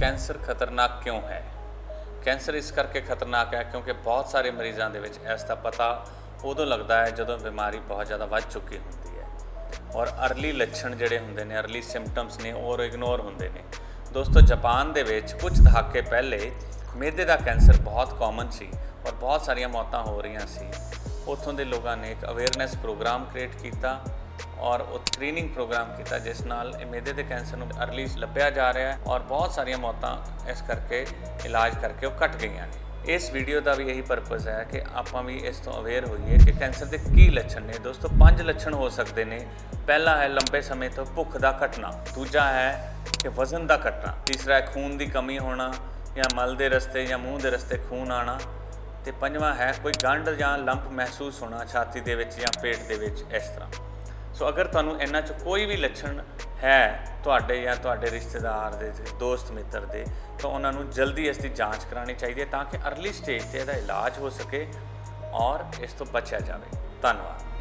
Cancer ਖਤਰਨਾਕ ਕਿਉਂ ਹੈ? ਕੈਂਸਰ ਇਸ ਕਰਕੇ ਖਤਰਨਾਕ ਹੈ ਕਿਉਂਕਿ ਬਹੁਤ ਸਾਰੇ ਮਰੀਜ਼ਾਂ ਦੇ ਵਿੱਚ ਇਸ ਦਾ ਪਤਾ ਉਦੋਂ ਲੱਗਦਾ ਹੈ ਜਦੋਂ ਬਿਮਾਰੀ ਬਹੁਤ ਜ਼ਿਆਦਾ ਵੱਧ ਚੁੱਕੀ ਹੁੰਦੀ ਹੈ। ਔਰ ਅਰਲੀ ਲੱਛਣ ਜਿਹੜੇ ਹੁੰਦੇ ਨੇ, ਅਰਲੀ ਸਿੰਪਟਮਸ ਨੇ, ਉਹ ਇਗਨੋਰ ਹੁੰਦੇ ਨੇ। ਦੋਸਤੋ, ਜਾਪਾਨ ਦੇ ਵਿੱਚ ਕੁਝ ਦਹਾਕੇ ਪਹਿਲੇ ਮਿਹਦੇ ਦਾ ਕੈਂਸਰ ਬਹੁਤ ਕਾਮਨ ਸੀ ਔਰ ਬਹੁਤ ਸਾਰੀਆਂ ਮੌਤਾਂ ਹੋ ਰਹੀਆਂ ਸੀ। ਉੱਥੋਂ ਦੇ ਲੋਕਾਂ ਨੇ ਇੱਕ ਅਵੇਅਰਨੈਸ ਪ੍ਰੋਗਰਾਮ ਕ੍ਰੀਏਟ ਕੀਤਾ ਔਰ ਉਹ ਸਕਰੀਨਿੰਗ ਪ੍ਰੋਗਰਾਮ ਕੀਤਾ ਜਿਸ ਨਾਲ ਇਹ ਦੇ ਕੈਂਸਰ ਨੂੰ ਅਰਲੀ ਲੱਭਿਆ ਜਾ ਰਿਹਾ ਹੈ ਔਰ ਬਹੁਤ ਸਾਰੀਆਂ ਮੌਤਾਂ ਇਸ ਕਰਕੇ ਇਲਾਜ ਕਰਕੇ ਉਹ ਘਟ ਗਈਆਂ ਨੇ। ਇਸ ਵੀਡੀਓ ਦਾ ਵੀ ਇਹੀ ਪਰਪਸ ਹੈ ਕਿ ਆਪਾਂ ਵੀ ਇਸ ਤੋਂ ਅਵੇਅਰ ਹੋਈਏ ਕਿ ਕੈਂਸਰ ਦੇ ਕੀ ਲੱਛਣ ਨੇ। ਦੋਸਤੋ, ਪੰਜ ਲੱਛਣ ਹੋ ਸਕਦੇ ਨੇ। ਪਹਿਲਾ ਹੈ ਲੰਬੇ ਸਮੇਂ ਤੋਂ ਭੁੱਖ ਦਾ ਘਟਣਾ। ਦੂਜਾ ਹੈ ਕਿ ਵਜ਼ਨ ਦਾ ਘਟਣਾ। ਤੀਸਰਾ ਹੈ ਖੂਨ ਦੀ ਕਮੀ ਹੋਣਾ ਜਾਂ ਮਲ ਦੇ ਰਸਤੇ ਜਾਂ ਮੂੰਹ ਦੇ ਰਸਤੇ ਖੂਨ ਆਣਾ। ਤੇ ਪੰਜਵਾਂ ਹੈ ਕੋਈ ਗੰਢ ਜਾਂ ਲੰਪ ਮਹਿਸੂਸ ਹੋਣਾ ਛਾਤੀ ਦੇ ਵਿੱਚ ਜਾਂ ਪੇਟ ਦੇ ਵਿੱਚ ਇਸ ਤਰ੍ਹਾਂ। ਸੋ ਅਗਰ ਤੁਹਾਨੂੰ ਇਹਨਾਂ 'ਚ ਕੋਈ ਵੀ ਲੱਛਣ ਹੈ ਤੁਹਾਡੇ ਜਾਂ ਤੁਹਾਡੇ ਰਿਸ਼ਤੇਦਾਰ ਦੇ ਦੋਸਤ ਮਿੱਤਰ ਦੇ ਤਾਂ ਉਹਨਾਂ ਨੂੰ ਜਲਦੀ ਇਸ ਦੀ ਜਾਂਚ ਕਰਾਉਣੀ ਚਾਹੀਦੀ ਹੈ ਤਾਂ ਕਿ ਅਰਲੀ ਸਟੇਜ ਤੇ ਇਹਦਾ ਇਲਾਜ ਹੋ ਸਕੇ ਔਰ ਇਸ ਤੋਂ ਬਚਿਆ ਜਾਵੇ ਧੰਨਵਾਦ